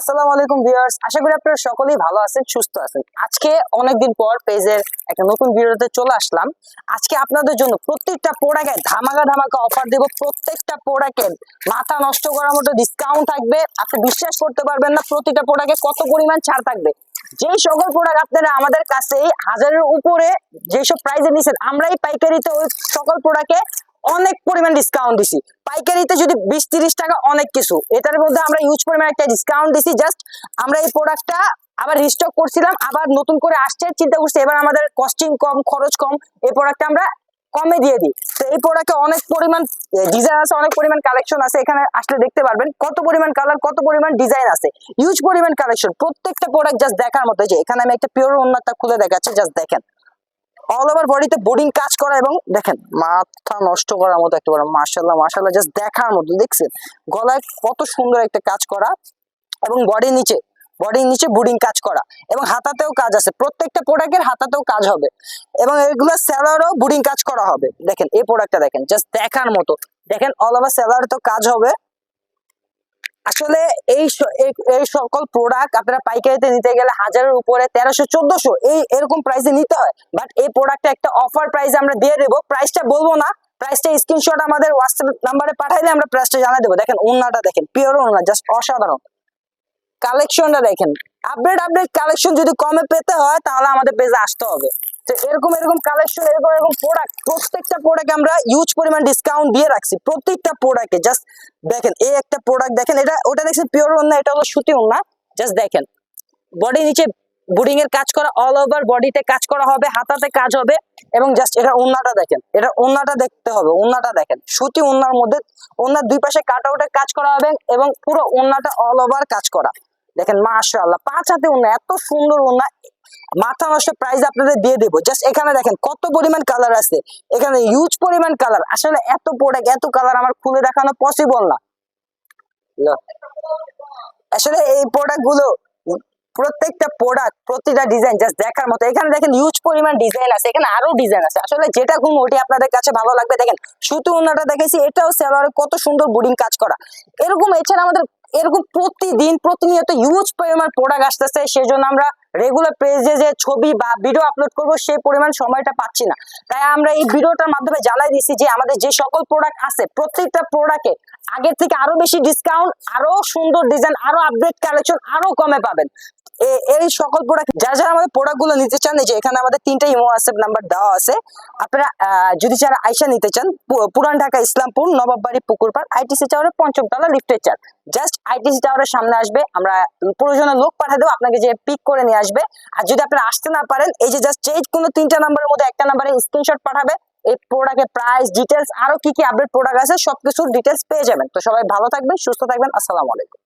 আসসালামু আলাইকুম ভিউয়ার্স, আশা করি আপনারা সকলেই ভালো আছেন, সুস্থ আছেন। আজকে অনেকদিন পর পেজের একটা নতুন ভিডিওতে চলে আসলাম। আজকে আপনাদের জন্য প্রত্যেকটা প্রোডাক্টে ধামাকা ধামাকা অফার দেব, প্রত্যেকটা প্রোডাক্টের মাথা নষ্ট করার মতো ডিসকাউন্ট থাকবে। আপনি বিশ্বাস করতে পারবেন না প্রতিটা প্রোডাক্টে কত পরিমাণ ছাড় থাকবে। যে সকল প্রোডাক্ট আপনারা আমাদের কাছে হাজারের উপরে যেসব প্রাইজে নিছেন, আমরাই পাইকারিতে ওই সকল প্রোডাক্টে অনেক পরিমাণ ডিসকাউন্ট দিছি। পাইকারিতে যদি বিশ তিরিশ টাকা অনেক কিছু, এটার মধ্যে আমরা ইউজ পরিমাণ একটা ডিসকাউন্ট দিছি। জাস্ট আমরা এই প্রোডাক্টটা আবার রিস্টক করছিলাম, আবার নতুন করে আসছে, চিন্তা করছি এবার আমাদের কস্টিং কম, খরচ কম, এই প্রোডাক্টটা আমরা কমে দিয়ে দিই। তো এই প্রোডাক্টে অনেক পরিমাণ ডিজাইন আছে, অনেক পরিমাণ কালেকশন আছে, এখানে আসলে দেখতে পারবেন কত পরিমাণ কালার কত পরিমাণ ডিজাইন আছে। ইউজ পরিমাণ কালেকশন প্রত্যেকটা প্রোডাক্ট জাস্ট দেখার মতো। যে এখানে আমি একটা পিওর উন্নতটা খুলে দেখাচ্ছি জাস্ট দেখেন। অল ওভার বডিতে বোর্ডিং কাজ করা এবং দেখেন, মাথা নষ্ট করার মতো একটা মার্শাল্লাহ মার্শাল্লাহ জাস্ট দেখার মতো, দেখছেন? গলায় কত সুন্দর একটা কাজ করা এবং বডির নিচে বডির নিচে বুডিং কাজ করা এবং হাতাতেও কাজ আছে, প্রত্যেকটা প্রোডাক্টের হাতাতেও কাজ হবে এবং এগুলো স্যালারও বুডিং কাজ করা হবে। দেখেন, এই প্রোডাক্টটা দেখেন জাস্ট দেখার মতো। দেখেন অল ওভার স্যালার তো কাজ হবে। আসলে এই এই- সকল প্রোডাক্ট আপনারা পাইকারিতে নিতে গেলে হাজারের উপরে তেরোশো, চোদ্দশো এই এরকম প্রাইসে নিতে হয়। বাট এই প্রোডাক্টটা একটা অফার প্রাইস আমরা দিয়ে দেবো। প্রাইসটা বলব না। প্রাইসটা স্ক্রিনশট আমাদের হোয়াটসঅ্যাপ নাম্বারে পাঠাইলে আমরা প্রাইসটা জানাই দেবো। দেখেন ওন্নাটা দেখেন পিওর ওন্না জাস্ট অসাধারণ। কালেকশনটা দেখেন। আপডেট আপডেট কালেকশন যদি কমে পেতে হয়, তাহলে আমাদের পেজে আসতে হবে। এরকম এরকম কালেকশন এরকম এরকম প্রোডাক্ট প্রত্যেকটা প্রোডাক্ট আমরা ইউজ পরিমাণ ডিসকাউন্ট দিয়ে রাখছি। প্রত্যেকটা প্রোডাক্টে জাস্ট দেখেন, এই একটা প্রোডাক্ট দেখেন, এটা, ওটা দেখছেন পিওর ওন্না এটা হলো সুতি ওন্না জাস্ট দেখেন। বডি নিচে বুডিং এর কাজ করা অল ওভার বডিতে কাজ করা হবে, হাতাতে কাজ হবে, এবং জাস্ট এটা ওন্নাটা দেখেন, এটা ওন্নাটা দেখতে হবে ওন্নাটা দেখেন। সুতি ওন্নার মধ্যে ওন্নার দুই পাশে কাট আউটের কাজ করা হবে, এবং পুরো ওন্নাটা অল ওভার কাজ করা। দেখেন, মাশাআল্লাহ, পাঁচ হাতে ওন্না এত সুন্দর ওন্না মাথা নষ্ট প্রাইস আপনাদের দিয়ে দেবো। জাস্ট এখানে দেখেন কত পরিমাণ কালার আছে। এখানে ইউজ পরিমাণ কালার আসলে এত প্রোডাক্ট এত কালার আমার খুলে দেখানো পসিবল না। আসলে এই প্রোডাক্টগুলো প্রত্যেকটা প্রোডাক্ট প্রতিটা ডিজাইন জাস্ট দেখার মতো। এখানে দেখেন ইউজ পরিমাণ ডিজাইন আছে, এখানে আরও ডিজাইন আছে। আসলে যেটা ঘুম ওটি আপনাদের কাছে ভালো লাগবে। দেখেন সুতো ওনাটা দেখেছি এটাও সেলারে কত সুন্দর বুডিং কাজ করা। এরকম এছাড়া আমাদের এরকম প্রতিদিন, প্রতিনিয়ত ইউজ পরিমাণ প্রোডাক্ট আসতেছে। সেজন্য আমরা রেগুলার পেজে যে ছবি বা ভিডিও আপলোড করব, সেই পরিমাণ সময়টা পাচ্ছি না। তাই আমরা এই ভিডিওটার মাধ্যমে জ্বালাই দিচ্ছি যে আমাদের যে সকল প্রোডাক্ট আছে, প্রত্যেকটা প্রোডাক্টে আগের থেকে আরও বেশি ডিসকাউন্ট আরও সুন্দর ডিজাইন আরও আপডেট কালেকশন আরও কমে পাবেন। এই সকল প্রোডাক্ট যারা যারা আমাদের প্রোডাক্টগুলো নিতে চান, এই যে এখানে আমাদের তিনটা ইমো হোয়াটসঅ্যাপ নাম্বার দেওয়া আছে। আপনারা যদি যারা আইসা নিতে চান পুরান ঢাকা, ইসলামপুর, নবাববাড়ি, পুকুরপাড় আইটিসি টাওয়ারের পঞ্চম তলা লিফটের চার। জাস্ট আইটিসি টাওয়ারের সামনে আসবে, আমরা প্রয়োজনে লোক পাঠিয়ে দেবো, আপনাকে যে পিক করে নিয়ে আসবে। আর যদি আপনারা আসতে না পারেন, এই যে জাস্ট এই কোনো তিনটা নাম্বারের মধ্যে একটা নাম্বারে স্ক্রিনশট পাঠাবে, এই প্রোডাক্টের প্রাইস ডিটেলস আরও কি কি আপডেট প্রোডাক্ট আছে, সবকিছুর ডিটেলস পেয়ে যাবেন। তো সবাই ভালো থাকবেন, সুস্থ থাকবেন, আসসালামু আলাইকুম।